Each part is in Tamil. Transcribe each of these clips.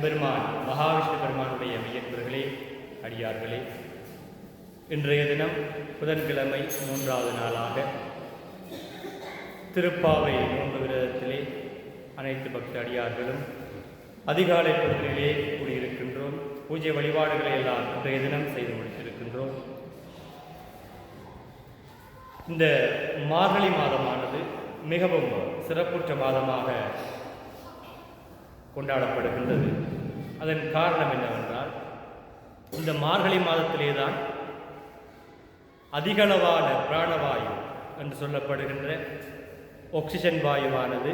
எம்பெருமான் மகாவிஷ்ணு பெருமானுடைய மையன்பர்களே அடியார்களே இன்றைய தினம் புதன்கிழமை மூன்றாவது நாளாக திருப்பாவை மூன்று விரதத்திலே அனைத்து பக்த அடியார்களும் அதிகாலை பொழுதிலே கூடியிருக்கின்றோம். பூஜை வழிபாடுகளை எல்லாம் இன்றைய தினம் செய்து முடித்திருக்கின்றோம். இந்த மார்கழி மாதமானது மிகவும் சிறப்புற்ற மாதமாக கொண்டாடப்படுகின்றது. அதன் காரணம் என்னவென்றால் இந்த மார்கழி மாதத்திலே தான் அதிகளவான பிராணவாயு என்று சொல்லப்படுகின்ற ஆக்சிஜன் வாயுவானது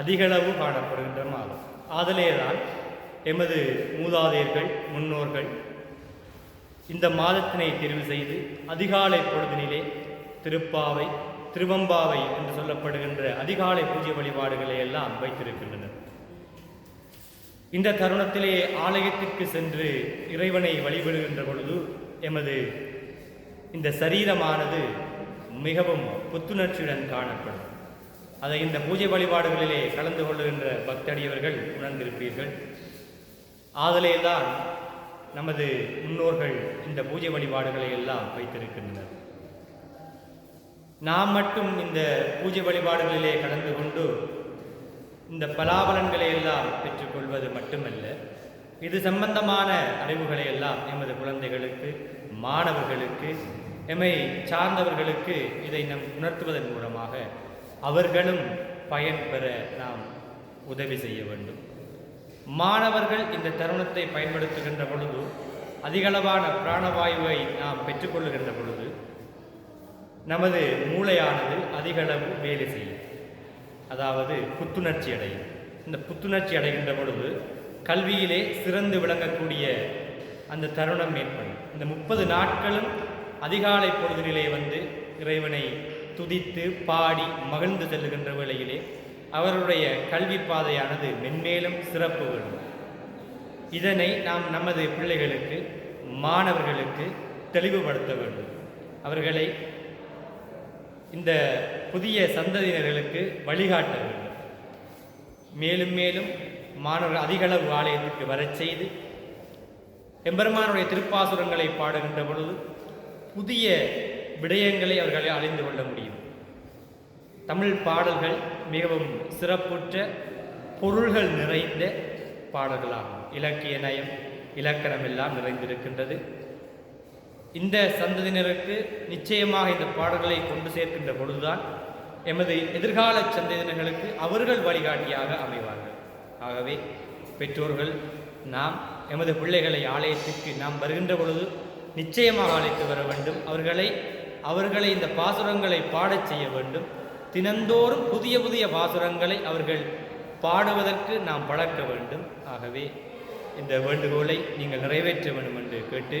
அதிகளவு காணப்படுகின்ற மாதம். ஆதலேதான் எமது மூதாதையர்கள் முன்னோர்கள் இந்த மாதத்தினை தெரிவு செய்து அதிகாலை பொழுதினிலே திருப்பாவை திருவம்பாவை என்று சொல்லப்படுகின்ற அதிகாலை பூஜை வழிபாடுகளை எல்லாம் வைத்திருக்கின்றனர். இந்த தருணத்திலே ஆலயத்திற்கு சென்று இறைவனை வழிபடுகின்ற பொழுது எமது இந்த சரீரமானது மிகவும் புத்துணர்ச்சியுடன் காணப்படும். அதை இந்த பூஜை வழிபாடுகளிலே கலந்து கொள்ளுகின்ற பக்தடியவர்கள் உணர்ந்திருப்பீர்கள். ஆதலேதான் நமது முன்னோர்கள் இந்த பூஜை வழிபாடுகளை எல்லாம் வைத்திருக்கின்றனர். நாம் மட்டும் இந்த பூஜை வழிபாடுகளிலே கலந்து கொண்டு இந்த பலாபலன்களை எல்லாம் பெற்றுக்கொள்வது மட்டுமல்ல இது சம்பந்தமான அறிவுகளை எல்லாம் எமது குழந்தைகளுக்கு மாணவர்களுக்கு எம்மை சார்ந்தவர்களுக்கு இதை நம் உணர்த்துவதன் மூலமாக அவர்களும் பயன் பெற நாம் உதவி செய்ய வேண்டும். மாணவர்கள் இந்த தருணத்தை பயன்படுத்துகின்ற பொழுது அதிகளவான பிராணவாயுவை நாம் பெற்றுக்கொள்ளுகின்ற பொழுது நமது மூளையானது அதிகளவு வேலை செய்யும். அதாவது புத்துணர்ச்சி அடையும். இந்த புத்துணர்ச்சி அடைகின்ற பொழுது கல்வியிலே சிறந்து விளங்கக்கூடிய அந்த தருணம் ஏற்படும். இந்த முப்பது நாட்களும் அதிகாலை பொழுதினிலே வந்து இறைவனை துதித்து பாடி மகிழ்ந்து செல்லுகின்ற வேளையிலே அவருடைய கல்வி பாதையானது மென்மேலும் சிறப்பு வேண்டும். இதனை நாம் நமது பிள்ளைகளுக்கு மாணவர்களுக்கு தெளிவுபடுத்த வேண்டும். அவர்களை இந்த புதிய சந்ததியினர்களுக்கு வழிகாட்ட வேண்டும். மேலும் மேலும் மாணவர்கள் அதிகளவு ஆலயத்திற்கு வரச் செய்து எம்பெருமானுடைய திருப்பாசுரங்களை பாடுகின்ற பொழுது புதிய விடயங்களை அவர்களை அறிந்து கொள்ள முடியும். தமிழ் பாடல்கள் மிகவும் சிறப்புற்ற பொருள்கள் நிறைந்த பாடல்களாகும். இலக்கிய நயம் இலக்கணம் எல்லாம் நிறைந்திருக்கின்றது. இந்த சந்ததியினருக்கு நிச்சயமாக இந்த பாடல்களை கொண்டு சேர்க்கின்ற பொழுதுதான் எமது எதிர்கால சந்ததியினர்களுக்கு அவர்கள் வழிகாட்டியாக அமைவார்கள். ஆகவே பெற்றோர்கள் நாம் எமது பிள்ளைகளை ஆலயத்திற்கு நாம் வருகின்ற பொழுது நிச்சயமாக அழைத்து வர வேண்டும். அவர்களை அவர்களை இந்த பாசுரங்களை பாடச் செய்ய வேண்டும். தினந்தோறும் புதிய புதிய பாசுரங்களை அவர்கள் பாடுவதற்கு நாம் பழக்க வேண்டும். ஆகவே இந்த வேண்டுகோளை நீங்கள் நிறைவேற்ற வேண்டும் என்று கேட்டு